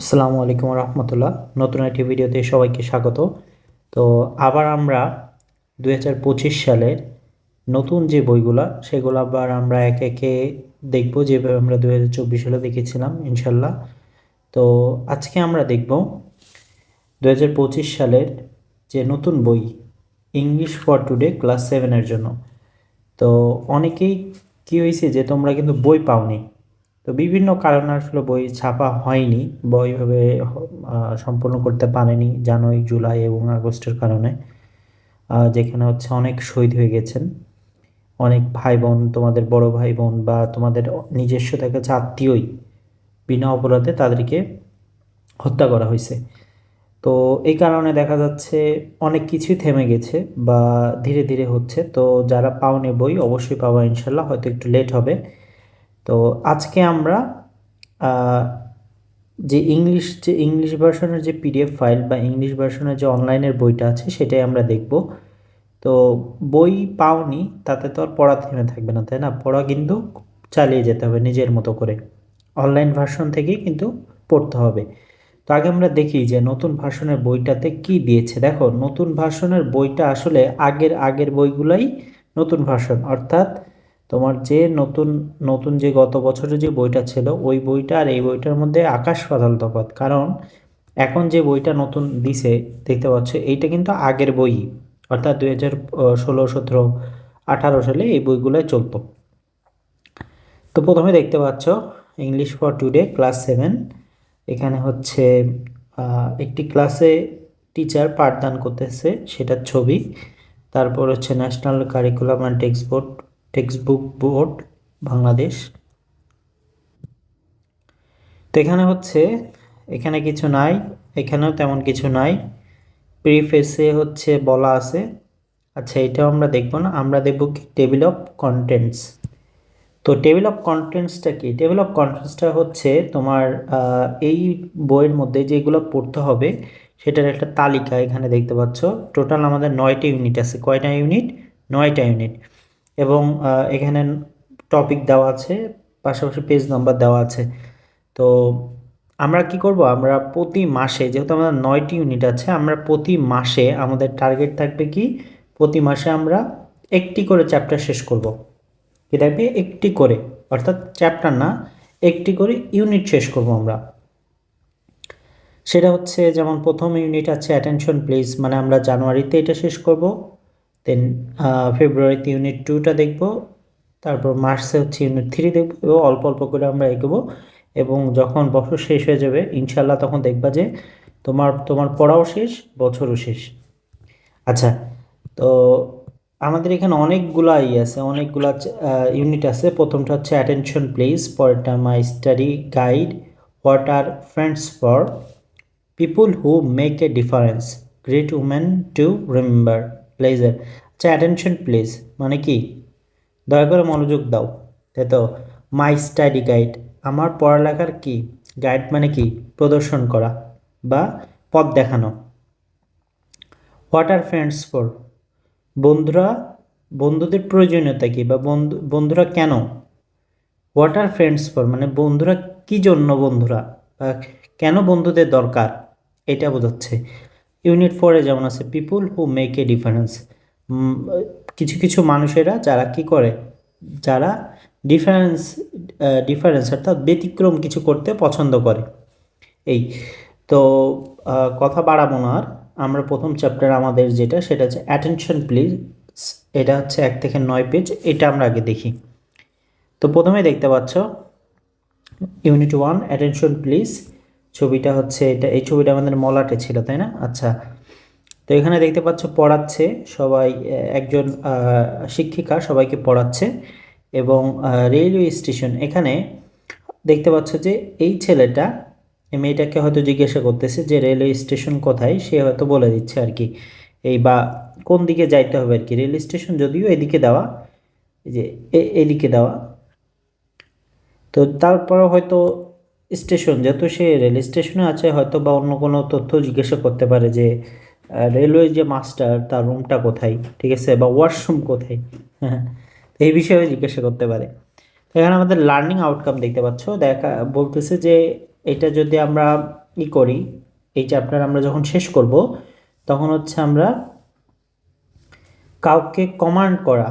আসসালামু আলাইকুম রহমতুল্লাহ। নতুন একটি ভিডিওতে সবাইকে স্বাগত। তো আবার আমরা দুই হাজার পঁচিশ সালের নতুন যে বইগুলা, সেগুলো আবার আমরা একে একে দেখব, যেভাবে আমরা দু হাজার চব্বিশ সালে দেখেছিলাম ইনশাল্লাহ তো আজকে আমরা দেখব দু হাজার পঁচিশ সালের যে নতুন বই, ইংলিশ ফর টুডে ক্লাস সেভেনের জন্য। তো অনেকেই কী হয়েছে যে তোমরা কিন্তু বই পাওনি। তো বিভিন্ন কারণে আসলে বই ছাপা হয়নি। বা ওইভাবে সম্পূর্ণ করতে পারেনি জানুয়ারি, জুলাই এবং আগস্টের কারণে। যেখানে হচ্ছে অনেক শহীদ হয়ে গেছেন। অনেক ভাই বোন তোমাদের বড় ভাই বোন বা তোমাদের নিজস্ব যাচ্ছে আত্মীয়ই বিনা অপরাধে তাদেরকে হত্যা করা হয়েছে। তো এই কারণে দেখা যাচ্ছে অনেক কিছুই থেমে গেছে বা ধীরে ধীরে হচ্ছে। তো যারা পাওনি বই অবশ্যই পাওয়া ইনশাল্লাহ, হয়তো একটু লেট হবে। তো আজকে আমরা যে ইংলিশ যে ইংলিশ ভার্সনের যে পিডিএফ ফাইল বা ইংলিশ ভার্সনের যে অনলাইনের বইটা আছে সেটাই আমরা দেখব। তো বই পাওনি, তাতে তো আর পড়া থেমে থাকবে না, তাই না? পড়া কিন্তু চালিয়ে যেতে হবে নিজের মতো করে। অনলাইন ভার্সন থেকেই কিন্তু পড়তে হবে। তো আগে আমরা দেখি যে নতুন ভার্সনের বইটাতে কি দিয়েছে। দেখো, নতুন ভার্সনের বইটা আসলে আগের আগের বইগুলাই নতুন ভার্সন, অর্থাৎ তোমার যে নতুন নতুন যে গত বছরের যে বইটা ছিল, ওই বইটা আর এই বইটার মধ্যে আকাশ পাতাল তফাৎ। কারণ এখন যে বইটা নতুন দিছে, দেখতে পাচ্ছ, এইটা কিন্তু আগের বই। অর্থাৎ দুই হাজার ষোলো, সতেরো, আঠারো সালে এই বইগুলোই চলতো। তো প্রথমে দেখতে পাচ্ছ English for today class seven এখানে হচ্ছে একটি ক্লাসে টিচার পাঠদান করতেছে, সেটার ছবি। তারপর হচ্ছে national curriculum and text board text book board Bangladesh তো এখানে হচ্ছে, এখানে কিছু নাই, এখানেও তেমন কিছু নাই। প্রিফেসে হচ্ছে বলা আছে। আচ্ছা এটাও আমরা দেখব না, আমরা দেখব কি? টেবিল অফ কন্টেন্টস তো টেবিল অফ কন্টেন্টসটা কি? টেবিল অফ কন্টেন্টসটা হচ্ছে তোমার এই বইয়ের মধ্যে যেগুলো পড়তে হবে, সেটার একটা তালিকা এখানে দেখতে পাচ্ছ। টোটাল আমাদের নয়টা ইউনিট আছে। কয়টা ইউনিট নয়টা ইউনিট এবং এখানে টপিক দেওয়া আছে, পাশাপাশি পেজ নাম্বার দেওয়া আছে। তো আমরা কি করব? আমরা প্রতি মাসে, যেহেতু আমাদের নয়টি ইউনিট আছে, আমরা প্রতি মাসে আমাদের টার্গেট থাকবে কি? প্রতি মাসে আমরা একটি করে চ্যাপ্টার শেষ করব। কি থাকবে? একটি করে। অর্থাৎ চ্যাপ্টার না, একটি করে ইউনিট শেষ করব আমরা। সেটা হচ্ছে, যেমন প্রথম ইউনিট আছে অ্যাটেনশন প্লিজ মানে আমরা জানুয়ারিতে এটা শেষ করব। দেন ফেব্রুয়ারিতে ইউনিট টুটা দেখব, তারপর মার্চে হচ্ছে ইউনিট থ্রি দেখব, এবং অল্প অল্প করে আমরা এগোবো। এবং যখন বছর শেষ হয়ে যাবে ইনশাল্লাহ তখন দেখবা যে তোমার তোমার পড়াও শেষ, বছরও শেষ। আচ্ছা তো আমাদের এখানে অনেকগুলা ই আছে, অনেকগুলা ইউনিট আছে। প্রথমটা হচ্ছে অ্যাটেনশন প্লিজ পরেরটা my study guide what are friends for people who make a difference great women to remember pleasure আচ্ছা অ্যাটেনশন প্লিজ মানে কি? দয়া করে মনোযোগ দাও। তাই তো মাই স্টাডি গাইড আমার পড়ালেখার কি? গাইড মানে কি? প্রদর্শন করা বা পথ দেখানো। হোয়াট আর ফ্রেন্ডস ফর বন্ধুরা, বন্ধুদের প্রয়োজনীয়তা কি বা বন্ধু, বন্ধুরা কেন? হোয়াট আর ফ্রেন্ডস ফর মানে বন্ধুরা কি জন্য বন্ধুরা? বা কেন বন্ধুদের দরকার? এটা বোঝাচ্ছে। ইউনিট ফোরে যেমন আছে people who make a difference কিছু কিছু মানুষেরা যারা কি করে, যারা ডিফারেন্স ডিফারেন্স অর্থাৎ ব্যতিক্রম কিছু করতে পছন্দ করে। এই, তো কথা বাড়াবো না আর। আমরা প্রথম চ্যাপ্টার আমাদের যেটা, সেটা হচ্ছে অ্যাটেনশন প্লিজ এটা হচ্ছে এক থেকে নয় পেজ এটা আমরা আগে দেখি। তো প্রথমে দেখতে পাচ্ছ, ইউনিট ওয়ান অ্যাটেনশন প্লিজ ছবিটা হচ্ছে এটা, এই ছবিটা আমাদের মলাটে ছিল, তাই না? আচ্ছা। তো এখানে দেখতে পাচ্ছ পড়াচ্ছে সবাই একজন শিক্ষিকা সবাইকে পড়াচ্ছে এবং রেলওয়ে স্টেশন। এখানে দেখতে পাচ্ছ যে এই ছেলেটা মেয়েটাকে হয়তো জিজ্ঞাসা করতেছে যে রেলওয়ে স্টেশন কোথায়? সে হয়তো বলে দিচ্ছে আর কি, এই বা কোন দিকে যাইতে হবে আর কি? রেল স্টেশন যদিও এদিকে দেওয়া যে এদিকে দেওয়া। তো তারপরে হয়তো স্টেশন, যেহেতু সে রেল স্টেশনে আছে, হয়তো বা অন্য কোনো তথ্য জিজ্ঞাসা করতে পারে যে রেলওয়ে যে মাস্টার, তার রুমটা কোথায়? ঠিক আছে? বা ওয়াশরুম কোথায়? হ্যাঁ এই বিষয়ে জিজ্ঞাসা করতে পারে। এখানে আমাদের লার্নিং আউটকাম দেখতে পাচ্ছ। দেখা, বলতেছে যে, এটা যদি আমরা ই করি, এই চ্যাপ্টার আমরা যখন শেষ করব, তখন হচ্ছে আমরা কাউকে কমান্ড করা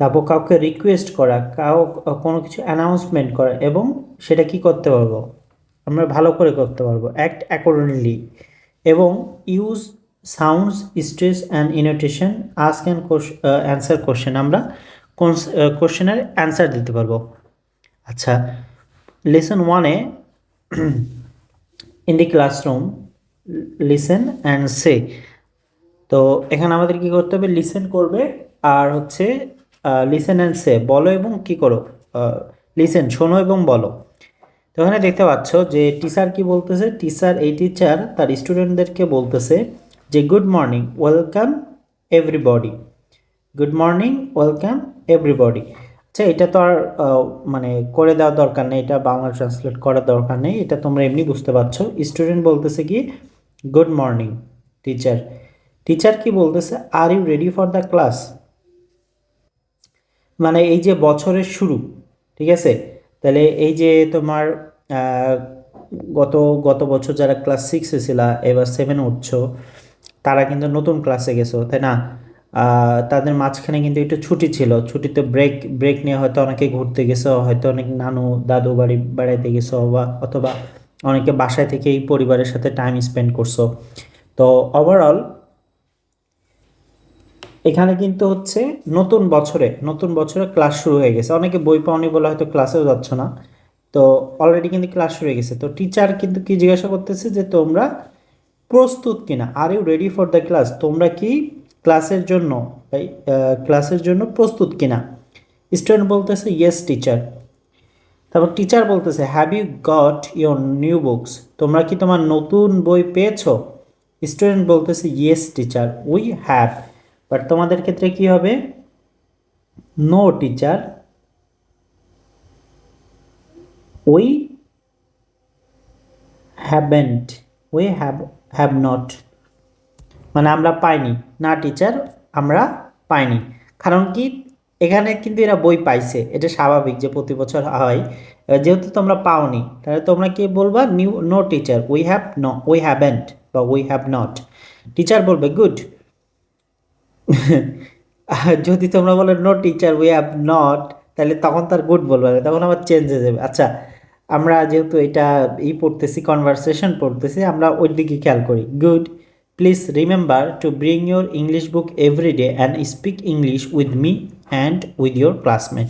তারপর কাউকে রিকোয়েস্ট করা, কাউ, কোনো কিছু অ্যানাউন্সমেন্ট করা এবং সেটা কি করতে পারব? আমরা ভালো করে করতে পারব। অ্যাক্ট অ্যাকর্ডিংলি এবং use sounds stress and intonation ask and answer question আমরা কোশ্চেনের অ্যান্সার দিতে পারব। আচ্ছা লেসন ওয়ানে in the classroom listen and say তো এখানে আমাদের কি করতে হবে? লিসেন করবে আর হচ্ছে লিসেন অ্যান্ড সে বলো এবং কি করো? লিসেন শোনো এবং বলো। তো এখানে দেখতে পাচ্ছ যে টিচার কি বলতেছে? টিচার এই টিচার তার স্টুডেন্টদেরকে বলতেছে যে good morning welcome everybody good morning welcome everybody আচ্ছা এটা তো আর মানে করে দেওয়ার দরকার নেই, এটা বাংলা ট্রান্সলেট করার দরকার নেই, এটা তোমরা এমনি বুঝতে পারছ। স্টুডেন্ট বলতেছে কি গুড মর্নিং টিচার টিচার কি বলতেছে are you ready for the class মানে এই যে বছরের শুরু, ঠিক আছে? তাহলে এই যে তোমার গত গত বছর যারা ক্লাস সিক্সে ছিল, এবার সেভেনে উঠছো, তারা কিন্তু নতুন ক্লাসে গেছো, তাই না? তাদের মাঝখানে কিন্তু একটু ছুটি ছিল, ছুটিতে ব্রেক ব্রেক নিয়ে হয়তো অনেকে ঘুরতে গেছো, হয়তো অনেক নানু, দাদু বাড়ি বেড়াইতে গেছো, বা অথবা অনেকে বাসায় থেকে এই পরিবারের সাথে টাইম স্পেন্ড করছ। তো ওভারঅল এখানে কিন্তু হচ্ছে নতুন বছরে নতুন বছরে ক্লাস শুরু হয়ে গেছে। অনেকে বই পাওনি বলে হয়তো ক্লাসেও যাচ্ছ না। তো অলরেডি কিন্তু ক্লাস শুরু হয়ে গেছে। তো টিচার কিন্তু কি জিজ্ঞাসা করতেছে যে, তোমরা প্রস্তুত কিনা? Are you ready for the class তোমরা কি ক্লাসের জন্য ক্লাসের জন্য প্রস্তুত কিনা? স্টুডেন্ট বলতেছে ইয়েস টিচার তারপর টিচার বলতেছে have you got your new books তোমরা কি তোমার নতুন বই পেয়েছ? স্টুডেন্ট বলতেছে yes teacher we have but তোমাদের ক্ষেত্রে কি হবে? No teacher we haven't we have have not মানে আমরা পাইনি। না টিচার আমরা পাইনি। কারণ কি, এখানে কিন্তু এরা বই পাইছে। এটা স্বাভাবিক যে প্রতি বছর হয়। যেহেতু তোমরা পাওনি, তাহলে তোমরা কি বলবা? New no teacher we have not we haven't বা উই হ্যাভ নট টিচার বলবে গুড যদি তোমরা বলো no teacher we have not তাহলে তখন তার গুড বলবে তখন আবার চেঞ্জ হয়ে যাবে। আচ্ছা আমরা যেহেতু এটা ই পড়তেছি কনভারসেশন পড়তেছি, আমরা ওই দিকে খেয়াল করি। Good please remember to bring your English book every day and speak English with me and with your classmate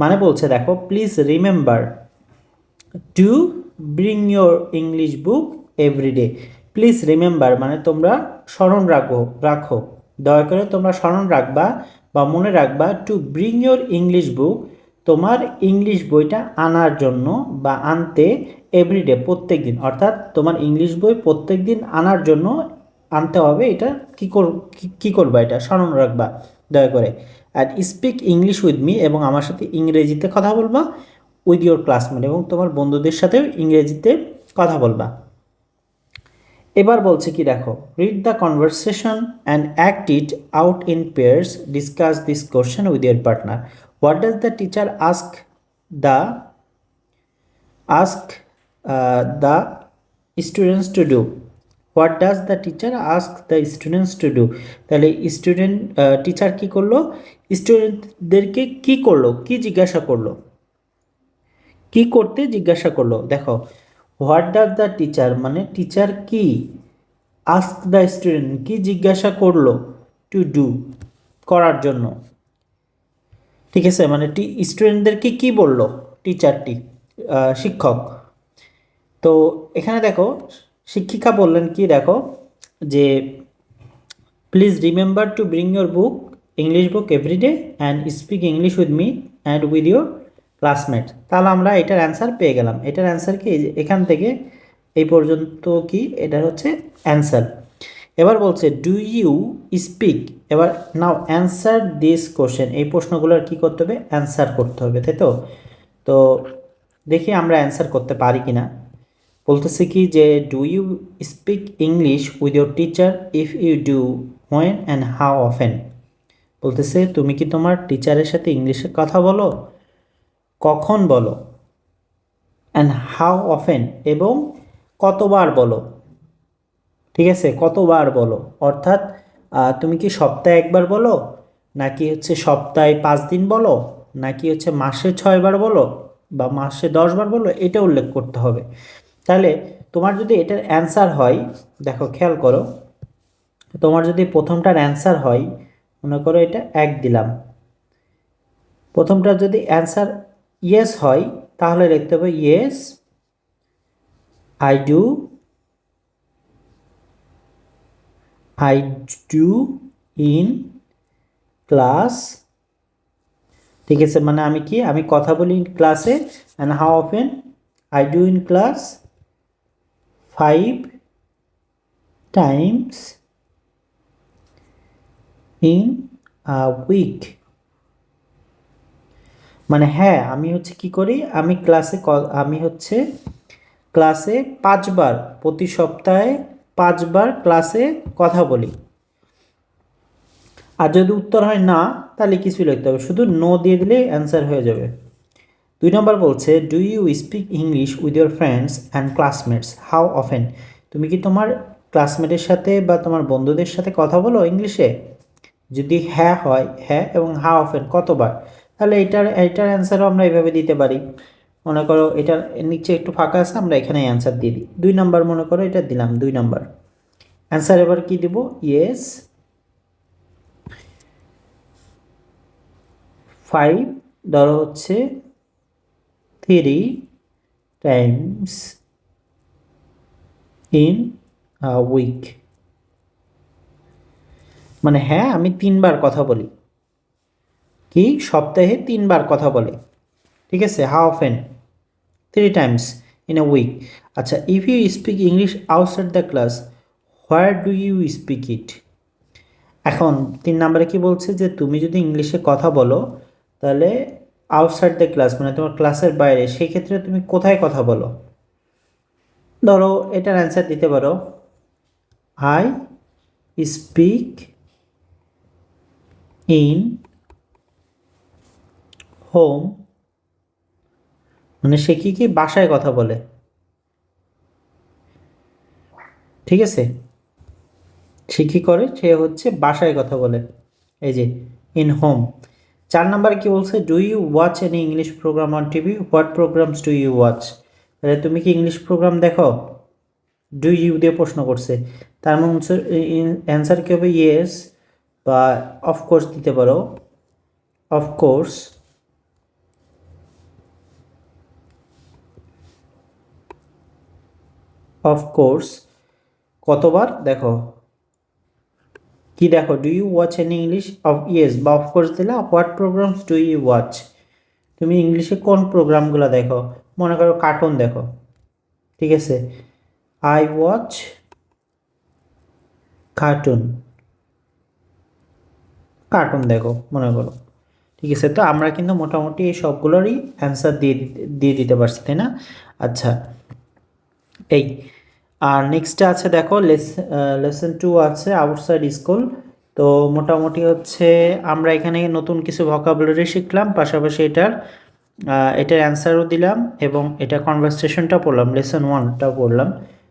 মানে বলছে, দেখো please remember to bring your English book every day please remember মানে তোমরা স্মরণ রাখো রাখো। দয়া করে তোমরা স্মরণ রাখবা বা মনে রাখবা to bring your English book তোমার ইংলিশ বইটা আনার জন্য বা আনতে এভরিডে প্রত্যেক দিন অর্থাৎ তোমার ইংলিশ বই প্রত্যেক দিন আনার জন্য আনতে হবে, এটা কী কর, কী করবা এটা? স্মরণ রাখবা, দয়া করে। আর স্পিক ইংলিশ উইথ মি এবং আমার সাথে ইংরেজিতে কথা বলবা উইথ ইউর ক্লাসমেট এবং তোমার বন্ধুদের সাথেও ইংরেজিতে কথা বলবা। এবার বলছে কি, দেখো read the conversation and act it out in pairs discuss this question with your partner what does the teacher ask the ask the students to do what does the teacher ask the students to do তাহলে student teacher কী করল? স্টুডেন্টদেরকে কী করল? কী জিজ্ঞাসা করল? কি করতে জিজ্ঞাসা করল? দেখো হোয়াট ডাজ দ্য টিচার মানে টিচার কি? আস্ক দ্য স্টুডেন্ট, কি জিজ্ঞাসা করল টু ডু করার জন্য? ঠিক আছে মানে টি, স্টুডেন্টদেরকে কি বলল? টিচারটি শিক্ষক। তো এখানে দেখো, শিক্ষিকা বললেন কি, দেখো, যে please remember to bring your book English book everyday and speak English with me and with your classmate তাহলে আমরা এটার অ্যান্সার পেয়ে গেলাম। এটার অ্যান্সার কি? এখান থেকে এই পর্যন্ত কি? এটা হচ্ছে অ্যান্সার এবার বলছে ডু ইউ স্পিক এবার নাও অ্যান্সার দিস কোশ্চেন এই প্রশ্নগুলোর কি করতে হবে? অ্যান্সার করতে হবে, তাই তো? তো দেখি আমরা অ্যান্সার করতে পারি কি না বলতেছে কি যে do you speak English with your teacher if you do when and how often বলতেছে, তুমি কি তোমার টিচারের সাথে ইংলিশে কথা বলো? কখন বলো? অ্যান্ড হাউ অফেন এবং কতবার বলো? ঠিক আছে? কতবার বলো? অর্থাৎ তুমি কি সপ্তাহে একবার বলো? নাকি হচ্ছে সপ্তাহে পাঁচ দিন বলো? নাকি হচ্ছে মাসে ছয়বার বলো? বা মাসে দশবার বলো? এটা উল্লেখ করতে হবে। তাহলে তোমার যদি এটার অ্যান্সার হয়, দেখো, খেয়াল করো। তোমার যদি প্রথমটার অ্যান্সার হয়, মনে করো এটা এক দিলাম। প্রথমটা যদি অ্যান্সার ইয়েস হয়, তাহলে লিখতে হবে yes, I do I do in class, ঠিক আছে মানে আমি কি, আমি কথা বলি ইন ক্লাসে and how often I do in class five times in a week মানে হ্যাঁ আমি হচ্ছে কি করি? আমি ক্লাসে ক- আমি হচ্ছে ক্লাসে পাঁচবার, প্রতি সপ্তাহে পাঁচবার ক্লাসে কথা বলি। আর যদি উত্তর হয় না, তাহলে কিছু লিখতে হবে। শুধু নো দিয়ে দিলে অ্যান্সার হয়ে যাবে। দুই নম্বর বলছে do you speak English with your friends and classmates how often তুমি কি তোমার ক্লাসমেটের সাথে বা তোমার বন্ধুদের সাথে কথা বলো ইংলিশে যদি হ্যাঁ হয় হ্যাঁ এবং হাউ অফেন কতবার? তাহলে এটার এটার অ্যান্সারও আমরা এভাবে দিতে পারি। মনে করো এটার নিচে একটু ফাঁকা আছে, আমরা এখানে অ্যান্সার দিয়ে দিই। দুই নাম্বার মনে করো, এটা দিলাম, দুই নাম্বার অ্যান্সার এবার কি দিব? ইয়েস ফাইভ ধরো হচ্ছে থ্রি টাইমস ইন উইক মানে হ্যাঁ আমি তিনবার কথা বলি। কি? সপ্তাহে তিনবার কথা বলে। ঠিক আছে? How often three times in a week আচ্ছা if you speak English outside the class where do you speak it এখন তিন নম্বরে কি বলছে যে, তুমি যদি ইংলিশে কথা বলো, তাহলে আউটসাইড দ্য ক্লাস মানে তোমার ক্লাসের বাইরে, সেই ক্ষেত্রে তুমি কোথায় কথা বলো? ধরো, এটার অ্যান্সার দিতে পারো। আই স্পিক ইন হোম মানে সে কি কি বাসায় কথা বলে? ঠিক আছে? সে কি করে? সে হচ্ছে বাসায় কথা বলে। এই যে ইন হোম চার নাম্বার কি বলছে? Do you watch any English program on TV what programs do you watch তাহলে তুমি কি ইংলিশ প্রোগ্রাম দেখো? ডু ইউ দিয়ে প্রশ্ন করছে। তার মানে অ্যান্সার কি হবে? ইয়েস বা অফকোর্স দিতে পারো। অফকোর্স অফকোর্স কতবার? দেখো। কি দেখো? Do you watch an English of yes বা অফকোর্স দিলে what programs do you watch তুমি ইংলিশে কোন প্রোগ্রামগুলো দেখো? মনে করো কার্টুন দেখো। ঠিক আছে? আই ওয়াচ কার্টুন কার্টুন দেখো, মনে করো। ঠিক আছে? তো আমরা কিন্তু মোটামুটি এই সবগুলোরই অ্যান্সার দিয়ে দিয়ে দিতে পারছি, তাই না? আচ্ছা। এই। আর নেক্সটে আছে দেখো লেসন টু আছে আউটসাইড স্কুল তো মোটামুটি হচ্ছে আমরা এখানে নতুন কিছু ভকাবুলারি শিখলাম, পাশাপাশি এটার এটার অ্যান্সারও দিলাম এবং এটা কনভারসেশনটা পড়লাম লেসন ওয়ানটা পড়লাম।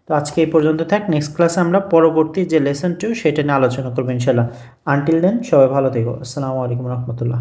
তো আজকে এই পর্যন্ত থাক নেক্সট ক্লাসে আমরা পরবর্তী যে লেসন টু সেটা নিয়ে আলোচনা করব ইনশাল্লাহ আনটিল দেন সবাই ভালো থেকো। আসসালামু আলাইকুম রহমতুল্লাহ।